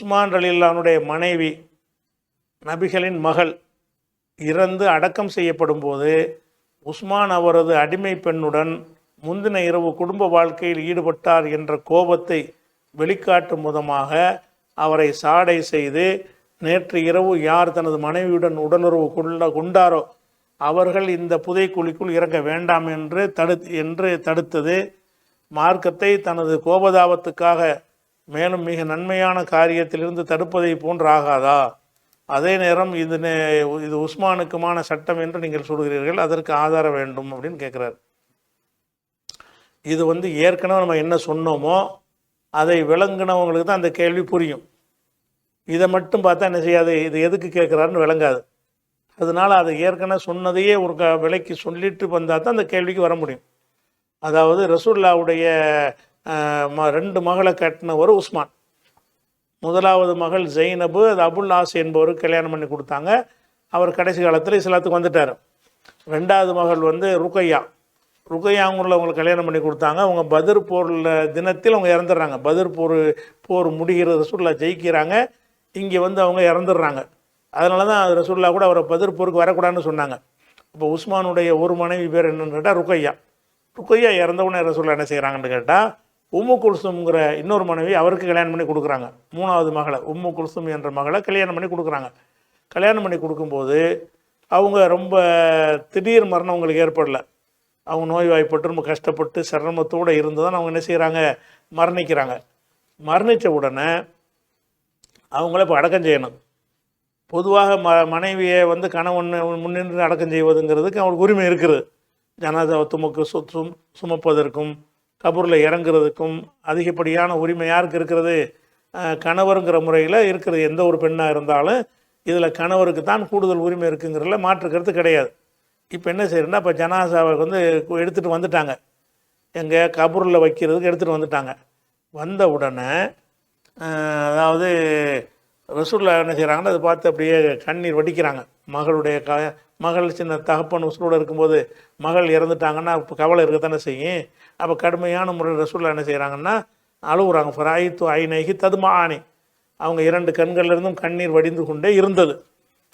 உஸ்மான் ரலில்லானுடைய மனைவி நபிகளின் மகள் இறந்து அடக்கம் செய்யப்படும் போது உஸ்மான் அவரது அடிமை பெண்ணுடன் முந்தின இரவு குடும்ப வாழ்க்கையில் ஈடுபட்டார் என்ற கோபத்தை வெளிக்காட்டும் விதமாக அவரை சாடை செய்து நேற்று இரவு யார் தனது மனைவியுடன் உடலுறவு கொள்ள கொண்டாரோ அவர்கள் இந்த புதைக்குழிக்குள் இறங்க வேண்டாம் என்று தடு என்று தடுத்தது. மார்க்கத்தை தனது கோபதாபத்துக்காக மேலும் மிக நன்மையான காரியத்திலிருந்து தடுப்பதை போன்று ஆகாதா அதே நேரம் இது நே- இது உஸ்மானுக்குமான சட்டம் என்று நீங்கள் சொல்கிறீர்கள் அதற்கு ஆதாரம் வேண்டும் அப்படின்னு கேட்குறாரு. இது வந்து ஏற்கனவே நம்ம என்ன சொன்னோமோ அதை விளங்குனவங்களுக்கு தான் அந்த கேள்வி புரியும். இதை மட்டும் பார்த்தா என்ன செய்யாது இது எதுக்கு கேட்குறாருன்னு விளங்காது. அதனால் அதை ஏற்கனவே சொன்னதையே ஒரு க விலைக்கு சொல்லிட்டு வந்தால் தான் அந்த கேள்விக்கு வர முடியும். அதாவது ரசூல்லாவுடைய ரெண்டு மகளை கட்டினவர் உஸ்மான். முதலாவது மகள் ஜெயினபு அது அபுல் ஆஸ் என்பவருக்கு கல்யாணம் பண்ணி கொடுத்தாங்க. அவர் கடைசி காலத்தில் இஸ்லாத்துக்கு வந்துட்டார். ரெண்டாவது மகள் வந்து ருக்கையா. ருக்கையாங்குள்ள அவங்களுக்கு கல்யாணம் பண்ணி கொடுத்தாங்க. அவங்க பதிர் போரில் தினத்தில் அவங்க இறந்துடுறாங்க. பதிர் போர் போர் முடிகிற ரசூல்லா ஜெயிக்கிறாங்க. இங்கே வந்து அவங்க இறந்துடுறாங்க. அதனால தான் ரசூல்லா கூட அவரை பதிர் போருக்கு வரக்கூடாதுன்னு சொன்னாங்க. இப்போ உஸ்மானுடைய ஒரு மனைவி பேர் என்னன்னு கேட்டால் ருக்கையா. ருக்கையா இறந்தவுடனே ரசூல்லா என்ன செய்கிறாங்கன்னு கேட்டால் உம்மு குல்சும்ங்கிற இன்னொரு மனைவி அவருக்கு கல்யாணம் பண்ணி கொடுக்குறாங்க. மூணாவது மகளை உம்மு குல்சும் என்ற மகளை கல்யாணம் பண்ணி கொடுக்குறாங்க. கல்யாணம் பண்ணி கொடுக்கும்போது அவங்க ரொம்ப திடீர் மரணம் அவங்களுக்கு ஏற்படல. அவங்க நோய்வாய்ப்பட்டு ரொம்ப கஷ்டப்பட்டு சிரமத்தோடு இருந்து தான் அவங்க என்ன செய்கிறாங்க மரணிக்கிறாங்க. மரணித்த உடனே அவங்கள இப்போ அடக்கம் செய்யணும். பொதுவாக ம மனைவியை வந்து கணவன் முன்னின்று அடக்கம் செய்வதுங்கிறதுக்கு அவங்களுக்கு உரிமை இருக்குது. ஜனாதாவை துமக்கு சு சுமப்பதற்கும் கபூரில் இறங்குறதுக்கும் அதிகப்படியான உரிமை யாருக்கு இருக்கிறது? கணவருங்கிற முறையில் இருக்கிறது. எந்த ஒரு பெண்ணாக இருந்தாலும் இதில் கணவருக்கு தான் கூடுதல் உரிமை இருக்குங்கிறதுல மாற்று கருத்து கிடையாது. இப்போ என்ன செய்யறதுன்னா இப்போ ஜனாசாவை வந்து எடுத்துகிட்டு வந்துட்டாங்க. எங்கே கபூரில் வைக்கிறதுக்கு எடுத்துகிட்டு வந்துட்டாங்க. வந்த உடனே அதாவது ரசூல்லா என்ன செய்கிறாங்கன்னா அதை பார்த்து அப்படியே கண்ணீர் வடிக்கிறாங்க. மகளுடைய க மகள் சின்ன தகப்பன் உசுரோடு இருக்கும்போது மகள் இறந்துட்டாங்கன்னா இப்போ கவலை இருக்கத்தானே செய்யும். அப்போ கடுமையான முறையில் ரசூல்லா என்ன செய்கிறாங்கன்னா அழுகுறாங்க ஃபராயித்து ஐநகி ததுமா ஆணி அவங்க இரண்டு கண்கள்லேருந்தும் கண்ணீர் வடிந்து கொண்டே இருந்தது.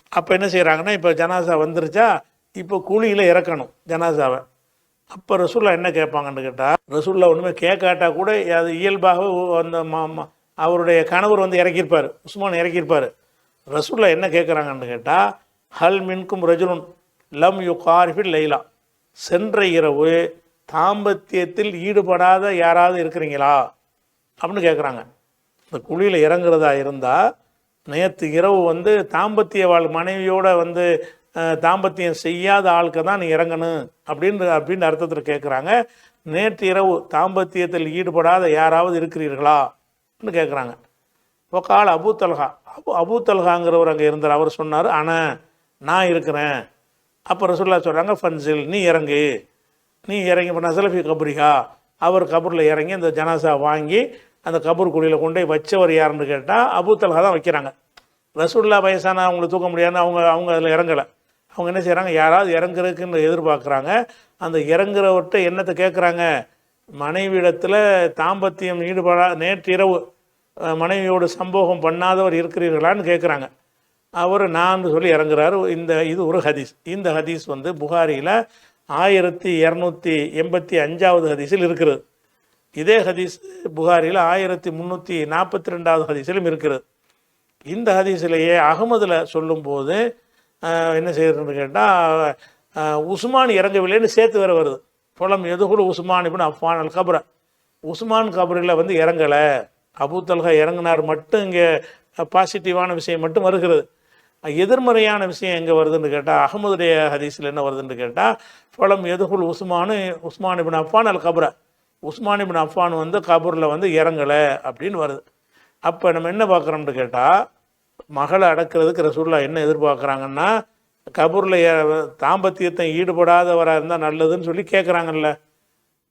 அப்போ என்ன செய்கிறாங்கன்னா இப்போ ஜனாசா வந்துருச்சா? இப்போ கூலியில் இறக்கணும் ஜனாசாவை. அப்போ ரசூல்லா என்ன கேட்பாங்கன்னு கேட்டால் ரசூல்லா ஒன்றுமே கேட்காட்டா கூட அது இயல்பாகவே அந்த மா- அவருடைய கணவர் வந்து இறக்கியிருப்பார். உஸ்மான் இறக்கியிருப்பார். ரசூல்லா என்ன கேட்குறாங்கன்னு கேட்டால் ஹல் மின்கும் ரஜுலுன் லம் யு கார்ஃபில் லைலா. சென்ற இரவு தாம்பத்தியத்தில் ஈடுபடாத யாராவது இருக்கிறீங்களா? அப்படின்னு கேட்குறாங்க இந்த குழியில் இறங்குறதா இருந்தால் நேற்று இரவு வந்து தாம்பத்திய வாழ் மனைவியோட வந்து தாம்பத்தியம் செய்யாத ஆளுக்கு தான் நீ இறங்கணும் அப்படின்னு அப்படின்னு அர்த்தத்தில் கேட்குறாங்க நேற்று இரவு தாம்பத்தியத்தில் ஈடுபடாத யாராவது இருக்கிறீர்களா? அப்படின்னு கேட்குறாங்க இப்போ கால அபு தல்ஹா. அபு அபு தல்ஹாங்கிறவர் அங்கே இருந்தார். அவர் சொன்னார் ஆனால் நான் இருக்கிறேன். அப்போ ரசூல்லா சொல்கிறாங்க ஃபன்சில் நீ இறங்கு. நீ இறங்கி இப்போ நசலஃபி கபரிகா அவர் கபூரில் இறங்கி அந்த ஜனாசா வாங்கி அந்த கபூர் குழியில் கொண்டு போய் வச்சவர் யாருன்னு கேட்டால் அபுத்தலா தான் வைக்கிறாங்க. ரசூல்லா வயசான அவங்களை தூக்க முடியாதுன்னு அவங்க அவங்க அதில் இறங்கலை. அவங்க என்ன செய்கிறாங்க யாராவது இறங்குறதுக்குன்னு எதிர்பார்க்குறாங்க. அந்த இறங்குறவர்கிட்ட என்னத்தை கேட்குறாங்க மனைவியிடத்தில் தாம்பத்தியம் ஈடுபடா நேற்று இரவு மனைவியோடு சம்போகம் பண்ணாதவர் இருக்கிறீர்களான்னு கேட்குறாங்க அவர் நான் சொல்லி இறங்குறாரு. இந்த இது ஒரு ஹதீஸ். இந்த ஹதீஸ் வந்து புகாரியில் ஆயிரத்தி இரநூத்தி எண்பத்தி அஞ்சாவது ஹதீஸில் இருக்கிறது. இதே ஹதீஸ் புகாரியில் ஆயிரத்தி முந்நூற்றி நாற்பத்தி ரெண்டாவது ஹதீஸிலும் இருக்கிறது. இந்த ஹதீஸிலேயே அகமதில் சொல்லும்போது என்ன செய்யறதுன்னு கேட்டால் உஸ்மான் இறங்கவில்லைன்னு சேர்த்து வேறு வருது. புலம் எதுகுல உஸ்மான் இப்படி அஃபான் அல் கபர உஸ்மான் கபரில் வந்து இறங்கலை. அபு தல்கா இறங்கினார் மட்டும் இங்கே பாசிட்டிவான விஷயம் மட்டும் வருகிறது. எதிர்மறையான விஷயம் எங்கே வருதுன்னு கேட்டால் அகமதுடைய ஹதீஸில் என்ன வருதுன்னு கேட்டால் புலம் எதுகுல் உஸ்மானு உஸ்மான் இபின் அஃபான் அல் கபரை. உஸ்மான் இபின் அஃபான் வந்து கபூரில் வந்து இறங்கலை அப்படின்னு வருது. அப்போ நம்ம என்ன பார்க்குறோம்னு கேட்டால் மகளை அடக்கிறதுக்கு ரசூல்லா என்ன எதிர்பார்க்குறாங்கன்னா கபூரில் தாம்பத்தியத்தை ஈடுபடாதவராக இருந்தால் நல்லதுன்னு சொல்லி கேட்குறாங்கல்ல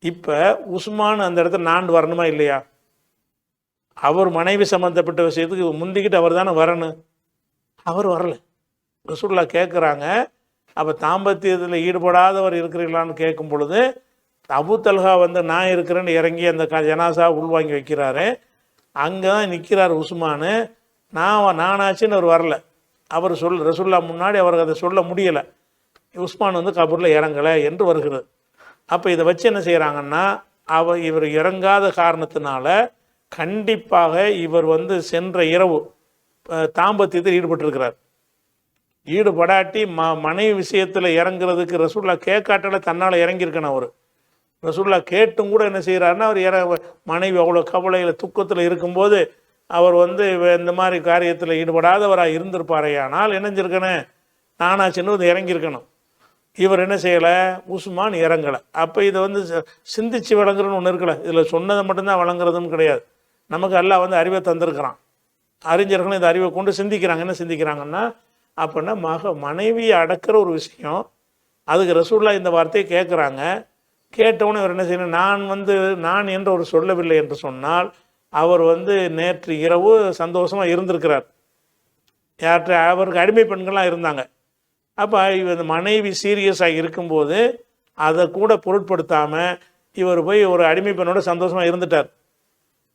இப்போ உஸ்மான் அந்த இடத்துல நான் வரணுமா இல்லையா? அவர் மனைவி சம்மந்தப்பட்ட விஷயத்துக்கு முந்திக்கிட்டு அவர் தானே வரணும். அவர் வரல. ரசூல்லா கேட்குறாங்க அப்போ தாம்பத்தியத்தில் ஈடுபடாதவர் இருக்கிறீங்களான்னு கேட்கும் பொழுது அபு தல்ஹா வந்து நான் இருக்கிறேன்னு இறங்கி அந்த க ஜனாசா உள்வாங்கி வைக்கிறாரு. அங்கே தான் நிற்கிறார் உஸ்மானு. நான் நானாச்சுன்னு அவர் வரல. அவர் சொல் ரசுல்லா முன்னாடி அவருக்கு அதை சொல்ல முடியலை. உஸ்மான் வந்து கபூரில் இறங்கலை என்று வருகிறது. அப்போ இதை வச்சு என்ன செய்கிறாங்கன்னா அவர் இவர் இறங்காத காரணத்தினால கண்டிப்பாக இவர் வந்து சென்ற இரவு தாம்பத்தியத்தில் ஈடுபட்டிருக்கிறார். ஈடுபடாட்டி ம மனைவி விஷயத்தில் இறங்குறதுக்கு ரசூல்லா கேட்காட்டால தன்னால் இறங்கியிருக்கணும் அவர். ரசூல்லா கேட்டும் கூட என்ன செய்கிறாருன்னா அவர் இற மனைவி அவ்வளோ கவலையில் துக்கத்தில் இருக்கும்போது அவர் வந்து இந்த மாதிரி காரியத்தில் ஈடுபடாதவராக இருந்திருப்பாரே ஆனால் இணைஞ்சிருக்கணும் நானாச்சுன்னு வந்து இறங்கியிருக்கணும். இவர் என்ன செய்யலை? உஸ்மான் இறங்கலை. அப்போ இதை வந்து சிந்திச்சு வழங்குறன்னு ஒன்று இருக்கலை. இதில் சொன்னதை மட்டும்தான் வழங்குறதுன்னு கிடையாது. நமக்கு எல்லாம் வந்து அறிவை தந்திருக்கிறான். அறிஞர்களும் இந்த அறிவை கொண்டு சிந்திக்கிறாங்க. என்ன சிந்திக்கிறாங்கன்னா அப்படின்னா மக மனைவியை அடக்கிற ஒரு விஷயம். அதுக்கு ரசூல்லா இந்த வார்த்தையை கேட்குறாங்க. கேட்டவுடனே இவர் என்ன செய்யணும்? நான் வந்து நான் என்று ஒரு சொல்லவில்லை என்று சொன்னால் அவர் வந்து நேற்று இரவு சந்தோஷமாக இருந்திருக்கிறார். யார்கிட்ட அவருக்கு அடிமை பெண்கள்லாம் இருந்தாங்க. அப்போ இவர் மனைவி சீரியஸாக இருக்கும்போது அதை கூட பொருட்படுத்தாமல் இவர் போய் ஒரு அடிமை பெண்ணோட சந்தோஷமாக இருந்துட்டார்.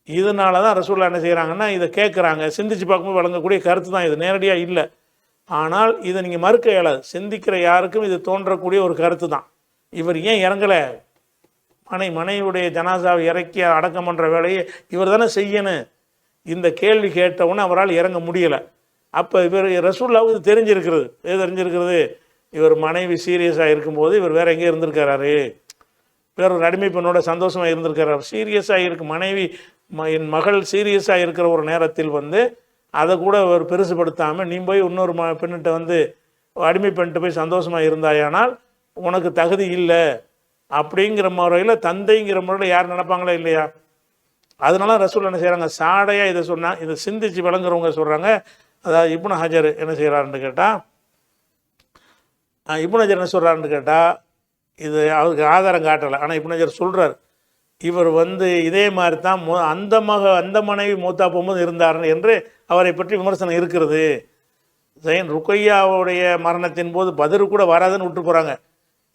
இதனால தான் ரசூல்லா என்ன செய்கிறாங்கன்னா இதை கேட்குறாங்க சிந்திச்சு பார்க்கும்போது வழங்கக்கூடிய கருத்து தான் இது. நேரடியாக இல்லை. ஆனால் இதை நீங்கள் மறுக்க இயலாது. சிந்திக்கிற யாருக்கும் இது தோன்றக்கூடிய ஒரு கருத்து தான். இவர் ஏன் இறங்கலை? மனை மனைவியுடைய ஜனாசாவை இறக்கி அடக்கம் பண்ணுற வேலையை இவர் தானே செய்யணும். இந்த கேள்வி கேட்டவுடனே அவரால் இறங்க முடியலை. அப்போ இவர் ரசூல்லாவுக்கு இது தெரிஞ்சிருக்கிறது. எது தெரிஞ்சிருக்கிறது? இவர் மனைவி சீரியஸாக இருக்கும்போது இவர் வேற எங்கேயும் இருந்திருக்கிறாரு. வேற ஒரு அடிமை பெண்ணோட சந்தோஷமாக இருந்திருக்கிறார். சீரியஸாக இருக்கு. மனைவி ம என் மகள் சீரியஸாக இருக்கிற ஒரு நேரத்தில் வந்து அதை கூட அவர் பெருசுபடுத்தாமல் நீ போய் இன்னொரு ம பெண்ணிட்ட வந்து அடிமை பெண்ணிட்ட போய் சந்தோஷமாக இருந்தாயானால் உனக்கு தகுதி இல்லை. அப்படிங்கிற முறையில் தந்தைங்கிற முறையில் யார் நினைப்பாங்களா இல்லையா? அதனால ரசூல் என்ன செய்கிறாங்க சாடையாக இதை சொன்னால் இதை சிந்திச்சு விளங்குறவங்க சொல்கிறாங்க அதாவது இப்னு ஹஜர் என்ன செய்கிறாருன்னு கேட்டால் இப்னு ஹஜர் என்ன சொல்கிறாருன்னு கேட்டால் இது அவருக்கு ஆதாரம் காட்டலை. ஆனால் இப்னு சொல்கிறார் இவர் வந்து இதே மாதிரி தான் மு அந்த மக அந்த மனைவி மூத்தா போகும்போது இருந்தார் என்று அவரை பற்றி விமர்சனம் இருக்கிறது. ஜெயின் ருக்கையாவுடைய மரணத்தின் போது பதில் கூட வராதுன்னு விட்டு போகிறாங்க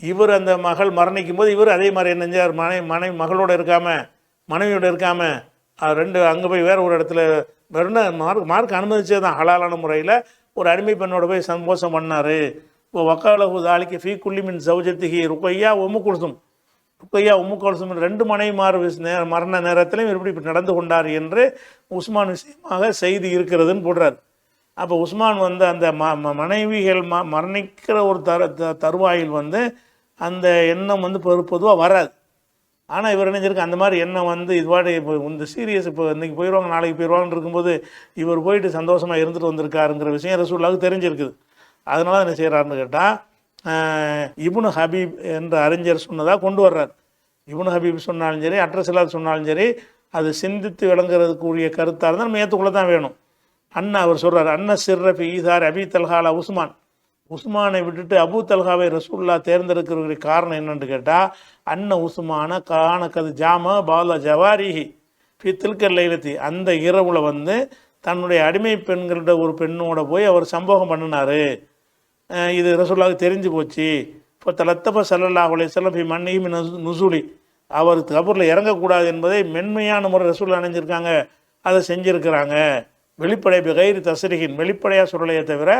இவர் அந்த மகள் மரணிக்கும் போது இவர் அதே மாதிரி என்ன செஞ்சார்? மனை மனைவி மகளோட இருக்காமல் மனைவியோட இருக்காமல் அவர் ரெண்டு அங்கே போய் வேறு ஒரு இடத்துல வெறும் மார்க் மார்க் அனுமதிச்சே தான் ஹலாலான முறையில் ஒரு அடிமை பெண்ணோட போய் சந்தோஷம் பண்ணார். இப்போ வக்காலகு தாலிக்கு ஃபீ குல்லிமின் சௌஜத்திகி ருக்கையா ஒம்மு குல்சும் ருக்கையா ஒம்மு குல்சும் ரெண்டு மனைவிமார் மாறு நே மரண நேரத்திலையும் இவர் இப்படி நடந்து கொண்டார் என்று உஸ்மான் விஷயமாக செய்தி இருக்கிறதுன்னு போடுறார். அப்போ உஸ்மான் வந்து அந்த ம ம- மனைவிகள் ம மரணிக்கிற ஒரு தரு த- தருவாயில் வந்து அந்த எண்ணம் வந்து பொதுவாக வராது. ஆனால் இவர் நினைஞ்சிருக்கு அந்த மாதிரி எண்ணம் வந்து இதுவாடி இப்போ இந்த சீரியஸ் இப்போ இன்றைக்கி போயிடுவாங்க நாளைக்கு போயிடுவாங்கன்னு இருக்கும்போது இவர் போயிட்டு சந்தோஷமாக இருந்துட்டு வந்திருக்காருங்கிற விஷயம் ரசூல்லாவுக்கு தெரிஞ்சிருக்குது. அதனால என்ன செய்கிறாருன்னு கேட்டால் இபுனு ஹபீப் என்ற அறிஞர் சொன்னதாக கொண்டு வர்றார். இபுனு ஹபீப் சொன்னாலும் சரி அட்ரஸ் இல்லாத சொன்னாலும் சரி அது சிந்தித்து விளங்குறதுக்குரிய கருத்தாக இருந்தால் நம்ம ஏற்றுக்குள்ள தான் வேணும். அண்ணா அவர் சொல்கிறார் அன்ன சிர்ரஃபி ஈசார் அபி தல்ஹாலா உஸ்மான். உஸ்மானை விட்டுட்டு அபு தல்ஹாவை ரசூல்லா தேர்ந்தெடுக்கிறதுக்கு காரணம் என்னன்னு கேட்டால் அன்ன உஸ்மான கானக்கது ஜாம பால ஜவாரிஹி ஃபி தில்கர் லைலத்தி. அந்த இரவுல வந்து தன்னுடைய அடிமை பெண்களிட ஒரு பெண்ணோட போய் அவர் சம்போகம் பண்ணினாரு. இது ரசூல்லாவுக்கு தெரிஞ்சு போச்சு. இப்போ தலத்தப்ப சல்லல்லாஹ் அலைஹிஸ்ஸலாம் ஃபி மன்னிஹி நுசூலி. அவர் கபூரில் இறங்கக்கூடாது என்பதை மென்மையான முறை ரசூல் அணைஞ்சிருக்காங்க. அதை செஞ்சுருக்கிறாங்க. வெளிப்படை கயிறு தசரிகின் வெளிப்படையாக சொல்லலையே தவிர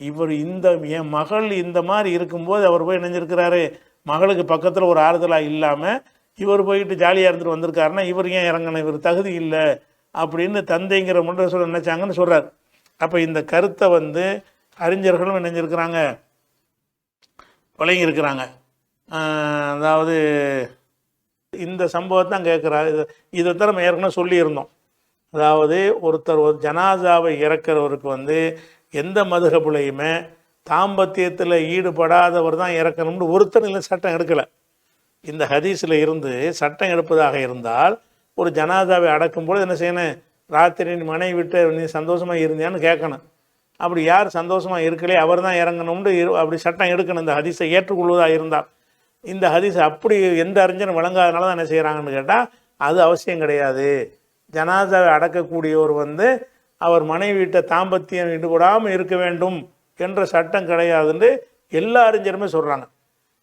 இவர் இந்த என் மகள் இந்த மாதிரி இருக்கும்போது அவர் போய் இணைஞ்சிருக்கிறாரு. மகளுக்கு பக்கத்தில் ஒரு ஆறுதலாக இல்லாமல் இவர் போயிட்டு ஜாலியாக இருந்துட்டு வந்திருக்காருன்னா இவர் ஏன் இறங்கணும் இவர் தகுதி இல்லை. அப்படின்னு தந்தைங்கிற மட்டும் சொல்ல நினைச்சாங்கன்னு சொல்கிறார் அப்போ இந்த கருத்தை வந்து அறிஞர்களும் இணைஞ்சிருக்கிறாங்க. வழங்கியிருக்கிறாங்க. இருக்கிறாங்க அதாவது இந்த சம்பவத்தை தான் கேட்குறாரு. இது இதைத்தான் நம்ம ஏற்கனவே சொல்லியிருந்தோம். அதாவது ஒருத்தர் ஒரு ஜனாசாவை இறக்கிறவருக்கு வந்து எந்த மதுகப்புலையுமே தாம்பத்தியத்தில் ஈடுபடாதவர் தான் இறக்கணும்னு ஒருத்தர் இல்லை சட்டம் எடுக்கலை. இந்த ஹதீஸில் இருந்து சட்டம் எடுப்பதாக இருந்தால் ஒரு ஜனாதாவை அடக்கும்போது என்ன செய்யணும்? ராத்திரி நீ மனைவி விட்டு நீ சந்தோஷமாக இருந்தியான்னு கேட்கணும். அப்படி யார் சந்தோஷமாக இருக்கலையே அவர் தான் இறங்கணும்னு அப்படி சட்டம் எடுக்கணும். இந்த ஹதீஸை ஏற்றுக்கொள்வதாக இருந்தால் இந்த ஹதீஸ் அப்படி எந்த அறிஞரும் விளங்காதனால தான் என்ன செய்கிறாங்கன்னு கேட்டால் அது அவசியம் கிடையாது. ஜனாதாவை அடக்கக்கூடியவர் வந்து அவர் மனைவி வீட்டை தாம்பத்தியம் ஈடுபடாமல் இருக்க வேண்டும் என்ற சட்டம் கிடையாதுன்னு எல்லா அறிஞருமே சொல்கிறாங்க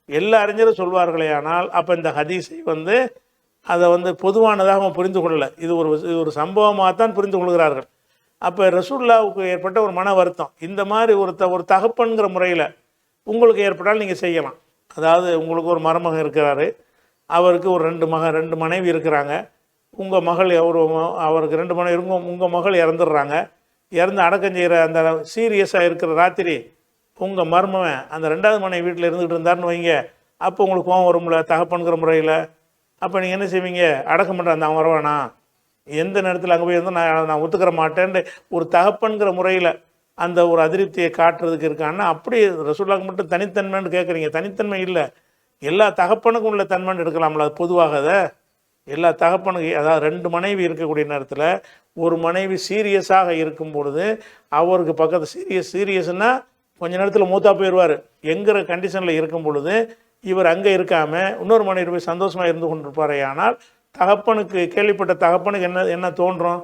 எல்லா அறிஞரும் சொல்வார்களே ஆனால் அப்போ இந்த ஹதீஸை வந்து அதை வந்து பொதுவானதாக புரிந்து கொள்ளலை. இது ஒரு இது ஒரு சம்பவமாக தான் புரிந்து கொள்கிறார்கள். அப்போ ரசூல்லாவுக்கு ஏற்பட்ட ஒரு மன வருத்தம். இந்த மாதிரி ஒரு த ஒரு தகப்பன்கிற முறையில் உங்களுக்கு ஏற்பட்டால் நீங்கள் செய்யலாம். அதாவது உங்களுக்கு ஒரு மருமகன் இருக்கிறாரு அவருக்கு ஒரு ரெண்டு மக ரெண்டு மனைவி இருக்கிறாங்க. உங்கள் மகள் ஒரு அவருக்கு ரெண்டு மனைவி இருக்கும் உங்கள் மகள் இறந்துடுறாங்க. இறந்து அடக்கம் செய்கிற அந்த சீரியஸாக இருக்கிற ராத்திரி உங்கள் மருமவன் அந்த ரெண்டாவது மனைவி வீட்டில் இருந்துகிட்டு இருந்தாருன்னு வைங்க. அப்போ உங்களுக்கு கோவம் வரும்ல தகப்பன்கிற முறையில். அப்போ நீங்கள் என்ன செய்வீங்க? அடக்கம் பண்ணுற அந்த அவன் வரவானா? எந்த நேரத்தில் அங்கே போய் இருந்தால் நான் நான் ஒத்துக்கிற மாட்டேன்ட்டு ஒரு தகப்பன்கிற முறையில் அந்த ஒரு அதிருப்தியை காட்டுறதுக்கு இருக்கான்னா அப்படி ரசூல்லாக்கு மட்டும் தனித்தன்மைன்னு கேட்குறீங்க தனித்தன்மை இல்லை. எல்லா தகப்பனுக்கும் உள்ள தன்மைன்னு எடுக்கலாம்ல. அது பொதுவாக அதை. எல்லா தகப்பனுக்கு அதாவது ரெண்டு மனைவி இருக்கக்கூடிய நேரத்தில் ஒரு மனைவி சீரியஸாக இருக்கும் பொழுது அவருக்கு பக்கத்து சீரியஸ் சீரியஸ்னால் கொஞ்ச நேரத்தில் மூத்தா போயிடுவார் எங்கிற கண்டிஷனில் இருக்கும் பொழுது இவர் அங்கே இருக்காமல் இன்னொரு மனைவி போய் சந்தோஷமாக இருந்து கொண்டிருப்பாரே. ஆனால் தகப்பனுக்கு கேள்விப்பட்ட தகப்பனுக்கு என்ன என்ன தோன்றும்?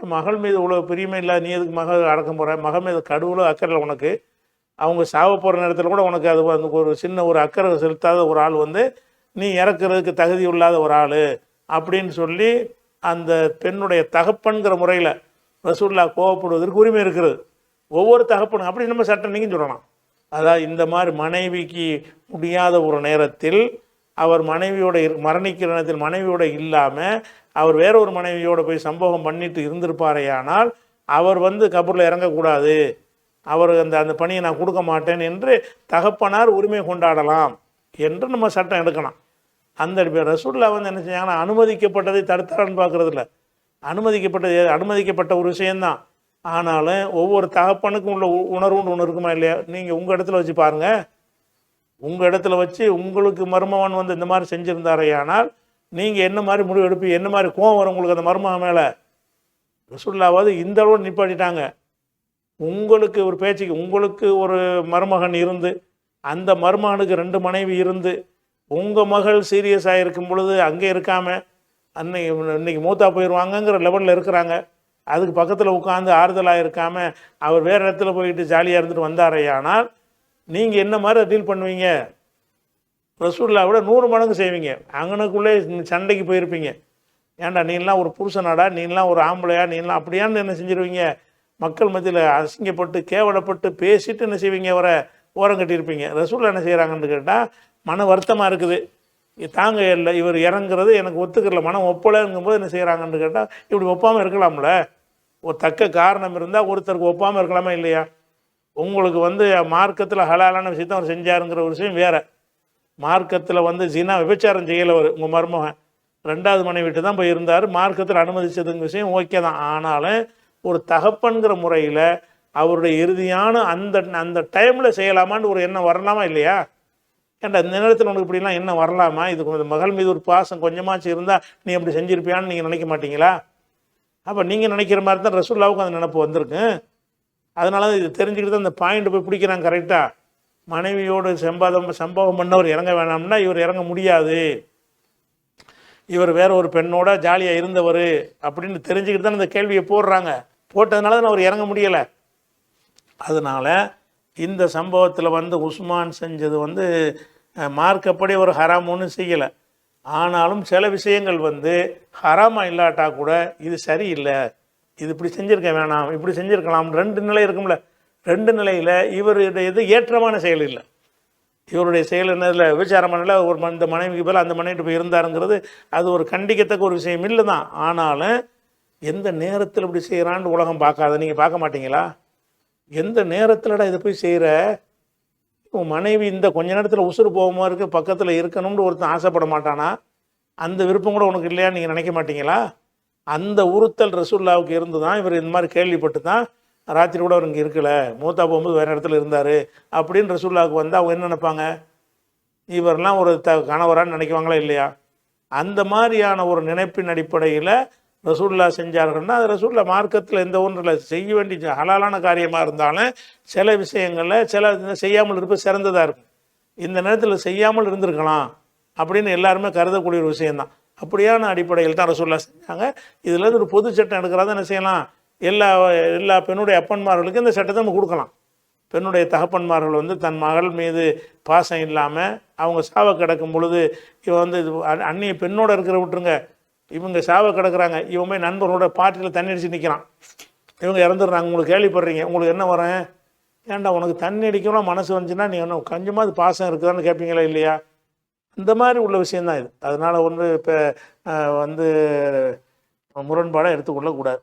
என் மகள் மீது இவ்வளோ பிரியமே இல்லை நீ எதுக்கு மகள் அடக்கம் போகிற மகள் மீது கடுவுல அக்கறையில் உனக்கு. அவங்க சாவ போகிற நேரத்தில் கூட உனக்கு அது வந்து ஒரு சின்ன ஒரு அக்கறை செலுத்தாத ஒரு ஆள் வந்து நீ இறக்குறதுக்கு தகுதி இல்லாத ஒரு ஆள் அப்படின்னு சொல்லி அந்த பெண்ணுடைய தகப்பன்கிற முறையில் ரசூல்லா கோவப்படுவதற்கு உரிமை இருக்கிறது. ஒவ்வொரு தகப்பனும் அப்படி நம்ம சட்டம் நீங்கள் சொல்லலாம். அதாவது இந்த மாதிரி மனைவிக்கு முடியாத ஒரு நேரத்தில் அவர் மனைவியோட இரு- மரணிக்கிற நேரத்தில் மனைவியோட இல்லாமல் அவர் வேற ஒரு மனைவியோட போய் சம்பவம் பண்ணிட்டு இருந்திருப்பாரேயானால் அவர் வந்து கபூரில் இறங்கக்கூடாது. அவர் அந்த அந்த பணியை நான் கொடுக்க மாட்டேன் என்று தகப்பனார் உரிமை கொண்டாடலாம் என்று நம்ம சட்டம் எடுக்கலாம். அந்த ரசூல்லா வந்து என்ன செஞ்சாங்கன்னா அனுமதிக்கப்பட்டதை தடுத்தாரன்னு பார்க்கறது அனுமதிக்கப்பட்டது அனுமதிக்கப்பட்ட ஒரு விஷயந்தான் ஆனாலும் ஒவ்வொரு தகப்பனுக்கும் உள்ள உ- உணர்வுன்னு ஒன்று இருக்குமா இல்லையா? நீங்கள் உங்கள் இடத்துல வச்சு பாருங்கள் உங்கள் இடத்துல வச்சு உங்களுக்கு மருமகன் வந்து இந்த மாதிரி செஞ்சுருந்தாரையானால் நீங்கள் என்ன மாதிரி முடிவு எடுப்பீங்க என்ன மாதிரி கோவம் வரும் உங்களுக்கு அந்த மருமகன் மேலே? ரசுல்லாவது இந்த அளவு நிப்பாட்டிட்டாங்க. உங்களுக்கு ஒரு பேச்சுக்கு உங்களுக்கு ஒரு மருமகன் இருந்து அந்த மருமகனுக்கு ரெண்டு மனைவி இருந்து உங்கள் மகள் சீரியஸாக இருக்கும் பொழுது அங்கே இருக்காம அன்னைக்கு இன்னைக்கு மூத்தா போயிடுவாங்கங்கிற லெவலில் இருக்கிறாங்க. அதுக்கு பக்கத்தில் உட்காந்து ஆறுதலாக இருக்காமல் அவர் வேறு இடத்துல போயிட்டு ஜாலியாக இருந்துட்டு வந்தாரையானால் நீங்கள் என்ன மாதிரி டீல் பண்ணுவீங்க? ரசூல்லா விட நூறு மடங்கு செய்வீங்க. அங்கனுக்குள்ளே சண்டைக்கு போயிருப்பீங்க. ஏன்டா நீலாம் ஒரு புருஷனாடா நீலாம் ஒரு ஆம்பளையா நீலாம் அப்படியான்னு என்ன செஞ்சிருவீங்க? மக்கள் மத்தியில் அசிங்கப்பட்டு கேவலப்பட்டு பேசிட்டு என்ன செய்வீங்க? வர ஓரம் கட்டியிருப்பீங்க. ரசூல்லா என்ன செய்கிறாங்கன்னு கேட்டால் மன வருத்தமாக இருக்குது. தாங்க இல்லை இவர் இறங்குறது எனக்கு ஒத்துக்கல மனம் ஒப்பலைங்கும்போது என்ன செய்கிறாங்கன்னு கேட்டால் இப்படி ஒப்பாமல் இருக்கலாம்ல. ஒரு தக்க காரணம் இருந்தால் ஒருத்தருக்கு ஒப்பாமல் இருக்கலாமா இல்லையா? உங்களுக்கு வந்து மார்க்கத்தில் ஹலாலான விஷயத்தை அவர் செஞ்சாருங்கிற ஒரு விஷயம் வேற. மார்க்கத்தில் வந்து ஜினா விபச்சாரம் செய்யலை அவர் உங்கள் மருமகன். ரெண்டாவது மனைவி விட்டு தான் போய் இருந்தார். மார்க்கத்தில் அனுமதிச்சதுங்க விஷயம் ஓகே தான். ஆனாலும் ஒரு தகப்பன்கிற முறையில் அவருடைய இறுதியான அந்த அந்த டைமில் செய்யலாமான்னு ஒரு எண்ணம் வரலாமா இல்லையா? ஏன்டா இந்த நேரத்தில் உனக்கு இப்படிலாம் என்ன வரலாமா? இது கொஞ்சம் மகள் மீது ஒரு பாசம் கொஞ்சமாச்சும் இருந்தால் நீ அப்படி செஞ்சுருப்பியான்னு நீங்கள் நினைக்க மாட்டீங்களா? அப்போ நீங்கள் நினைக்கிற மாதிரி தான் ரசுல்லாவுக்கு அந்த நினப்பு வந்திருக்கு. அதனால தான் இது தெரிஞ்சுக்கிட்டு தான் இந்த பாயிண்ட் போய் பிடிக்கிறாங்க கரெக்டாக மனைவியோடு சம்பாதம் சம்பவம் பண்ணவர் இறங்க வேணாம்னா இவர் இறங்க முடியாது. இவர் வேற ஒரு பெண்ணோட ஜாலியாக இருந்தவர் அப்படின்னு தெரிஞ்சுக்கிட்டு தான் இந்த கேள்வியை போடுறாங்க. போட்டதுனால தான் அவர் இறங்க முடியலை. அதனால் இந்த சம்பவத்தில் வந்து உஸ்மான் செஞ்சது வந்து மார்க்கப்படி ஒரு ஹராம் ஒன்றும் செய்யலை. ஆனாலும் சில விஷயங்கள் வந்து ஹராமாக இல்லாட்டா கூட இது சரியில்லை. இது இப்படி செஞ்சிருக்க வேணாம் இப்படி செஞ்சிருக்கலாம். ரெண்டு நிலை இருக்கும்ல. ரெண்டு நிலையில் இவருடைய இது ஏற்றமான செயல் இல்லை. இவருடைய செயல் என்னதில் விபச்சாரம் பண்ணல. ஒரு இந்த மனைவிக்கு பதில் அந்த மனைவிட்டு போய் இருந்தாருங்கிறது அது ஒரு கண்டிக்கத்தக்க ஒரு விஷயம் இல்லை தான். ஆனாலும் எந்த நேரத்தில் இப்படி செய்கிறான்னு உலகம் பார்க்காத நீங்கள் பார்க்க மாட்டீங்களா? எந்த நேரத்தில்டா இதை போய் செய்கிற உன் மனைவி இந்த கொஞ்ச நேரத்தில் உசுறு போகாமல் இருக்குது பக்கத்தில் இருக்கணும்னு ஒருத்தன் ஆசைப்பட மாட்டானா? அந்த விருப்பம் கூட உனக்கு இல்லையான்னு நீங்கள் நினைக்க மாட்டீங்களா? அந்த உறுத்தல் ரசூல்லாவுக்கு இருந்து தான் இவர் இந்த மாதிரி கேள்விப்பட்டு தான் ராத்திரி கூட அவர் இங்கே இருக்கல மூத்தா போகும்போது வேறு இடத்துல இருந்தார் அப்படின்னு ரசூல்லாவுக்கு வந்து அவங்க என்ன நினைப்பாங்க? இவரெல்லாம் ஒரு த கணவரான்னு நினைக்குவாங்களா இல்லையா? அந்த மாதிரியான ஒரு நினைப்பின் அடிப்படையில் ரசூல்லா செஞ்சார்கள்னா அது ரசூல்லா மார்க்கத்தில் எந்த ஒன்றில் செய்ய வேண்டிய ஹலாலான காரியமாக இருந்தாலும் சில விஷயங்களில் சில செய்யாமல் இருப்பது சிறந்ததாக இருக்கும். இந்த நேரத்தில் செய்யாமல் இருந்திருக்கலாம் அப்படின்னு எல்லாருமே கருதக்கூடிய ஒரு விஷயம்தான். அப்படியான அடிப்படையில் தான் ரசூல்லா செஞ்சாங்க இதுலேருந்து ஒரு பொது சட்டம் எடுக்கிறதா என்ன செய்யலாம்? எல்லா எல்லா பெண்ணுடைய அப்பன்மார்களுக்கும் இந்த சட்டத்தை நம்ம கொடுக்கலாம். பெண்ணுடைய தகப்பன்மார்கள் வந்து தன் மகள் மீது பாசம் இல்லாமல் அவங்க சாவை கிடக்கும் பொழுது இவன் வந்து இது அன்னிய பெண்ணோட இருக்கிற விட்டுருங்க. இவங்க சாவை கிடக்குறாங்க. இவன் போய் நண்பர்களோட பாட்டியில் தண்ணி அடித்து நிற்கிறான் இவங்க இறந்துடுறாங்க. உங்களுக்கு கேள்விப்படுறீங்க. உங்களுக்கு என்ன வரேன் ஏன்டா உனக்கு தண்ணி அடிக்கணும் மனசு வந்துச்சுன்னா நீ ஒன்றும் கொஞ்சமாவது பாசம் இருக்குதான்னு கேட்பீங்களா இல்லையா? இந்த மாதிரி உள்ள விஷயந்தான் இது. அதனால் ஒன்று இப்போ வந்து முரண்பாடாக எடுத்துக்கொள்ளக்கூடாது.